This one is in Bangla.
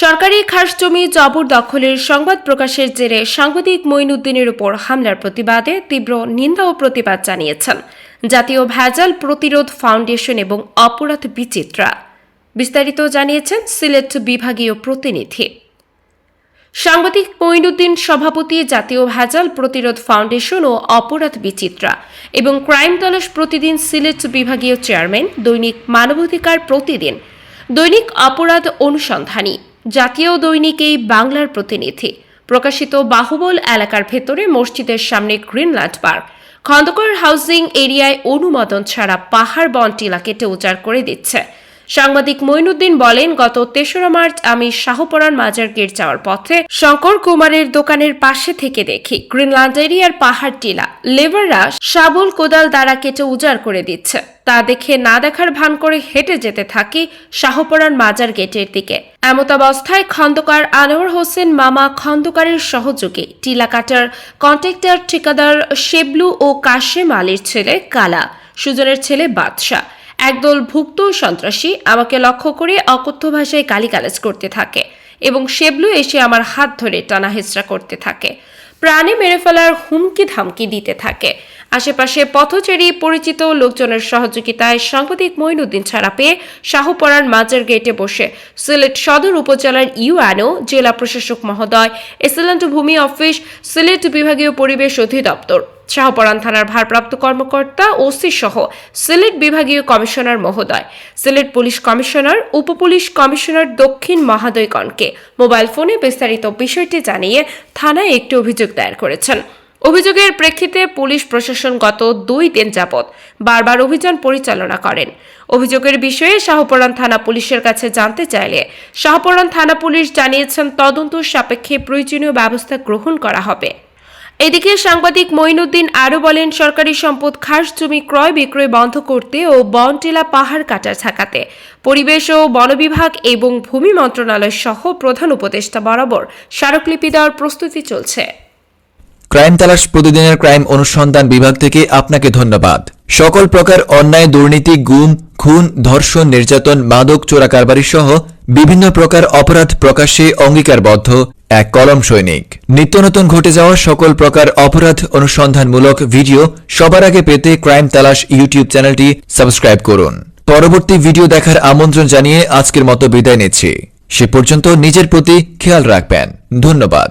সরকারি খাস জমি জবর দখলের সংবাদ প্রকাশের জেরে সাংবাদিক মঈনুদ্দিনের উপর হামলার প্রতিবাদে তীব্র নিন্দা ও প্রতিবাদ জানিয়েছেন। জাতীয় ভেজাল প্রতিরোধ ফাউন্ডেশন এবং অপরাধ বিচিত্রা। বিস্তারিত জানিয়েছেন সিলেট বিভাগীয় প্রতিনিধি। সাংবাদিক মঈনুদ্দিন সভাপতি জাতীয় ভেজাল প্রতিরোধ ফাউন্ডেশন ও অপরাধ বিচিত্রা এবং ক্রাইম তলাশ প্রতিদিন সিলেট বিভাগীয় চেয়ারম্যান দৈনিক মানবাধিকার প্রতিদিন। দৈনিক অপরাধ অনুসন্ধানী। জাতীয় দৈনিক এই বাংলার প্রতিনিধি। প্রকাশিত বাহুবল এলাকার ভেতরে মসজিদের সামনে গ্রিনল্যান্ড পার্ক। খন্দকার হাউজিং এরিয়ায় অনুমোদন ছাড়া পাহাড় বন টিলা কেটে উজাড় করে দিচ্ছে। সাংবাদিক মইনুদ্দিন বলেন, গত তেসরা মার্চ আমি শাহপরান মাজার গেট যাওয়ার পথে শঙ্কর কুমারের দোকানের পাশে থেকে দেখি গ্রিনল্যান্ড এরিয়ার পাহাড় টিলা। লেবাররা শাবল কোদাল দ্বারা কেটে উজাড় করে দিচ্ছে। তা দেখে না দেখার ভান করে হেঁটে যেতে থাকি শাহপরান মাজার গেটের দিকে। এমতাবস্থায় খন্দকার আনোয়ার হোসেন মামা খন্দকারের সহযোগী, টিলা কাটার কন্ট্রাক্টর, ঠিকাদার শেবলু ও কাশেম আলীর ছেলে কালা, সুজনের ছেলে বাদশাহ একদল ভুক্ত সন্ত্রাসী আমাকে লক্ষ্য করে অকথ্য ভাষায় গালিগালাজ করতে থাকে এবং শেবলু এসে আমার হাত ধরে টানা হেঁচড়া করতে থাকে। প্রাণে মেরে ফেলার হুমকি ধামকি দিতে থাকে। আশেপাশে পথচারী, পরিচিত লোকজনের সহযোগিতায় সাংবাদিক মঈনুদ্দিন ছাড়া পেয়ে শাহপরান মাজার গেটে বসে সিলেট সদর উপজেলার ইউএনও জেলা প্রশাসক মহোদয় এসিল্যান্ড ভূমি অফিস, সিলেট বিভাগীয় পরিবেশ অধিদপ্তর। শাহপরান থানার ভারপ্রাপ্ত কর্মকর্তা ওসি সহ সিলেট বিভাগীয় কমিশনার মহোদয়। সিলেট পুলিশ কমিশনার, উপপুলিশ কমিশনার দক্ষিণ মহাদয়গণকে মোবাইল ফোনে বিস্তারিত বিষয়টি জানিয়ে থানায় একটি অভিযোগ দায়ের করেছেন। অভিযোগের প্রেক্ষিতে পুলিশ প্রশাসন গত দুই দিন যাবৎ বারবার অভিযান পরিচালনা করেন। অভিযোগের বিষয়ে শাহপরান থানা পুলিশের কাছে জানতে চাইলে শাহপরান থানা পুলিশ জানিয়েছেন তদন্ত সাপেক্ষে প্রয়োজনীয় ব্যবস্থা গ্রহণ করা হবে। এদিকে সাংবাদিক মঈনুদ্দিন আরও বলেন, সরকারি সম্পদ খাস জমি ক্রয় বিক্রয় বন্ধ করতে ও বনটিলা পাহাড় কাটা ছাকাতে। পরিবেশ ও বন বিভাগ এবং ভূমি মন্ত্রণালয় সহ প্রধান উপদেষ্টা বরাবর স্মারকলিপি দেওয়ার প্রস্তুতি চলছে। ক্রাইম তালাশ প্রতিদিনের ক্রাইম অনুসন্ধান বিভাগ থেকে আপনাকে ধন্যবাদ। সকল প্রকার অন্যায়, দুর্নীতি, গুম, খুন, ধর্ষণ, নির্যাতন, মাদক, চোরাকারবারি সহ বিভিন্ন প্রকার অপরাধ প্রকাশে অঙ্গীকারবদ্ধ। এক কলম সৈনিক। নিত্য নতুন ঘটে যাওয়া সকল প্রকার অপরাধ অনুসন্ধানমূলক ভিডিও সবার আগে পেতে ক্রাইম তালাশ ইউটিউব চ্যানেলটি সাবস্ক্রাইব করুন। পরবর্তী ভিডিও দেখার আমন্ত্রণ জানিয়ে আজকের মতো বিদায় নিচ্ছি। সে পর্যন্ত নিজের প্রতি খেয়াল রাখবেন। ধন্যবাদ।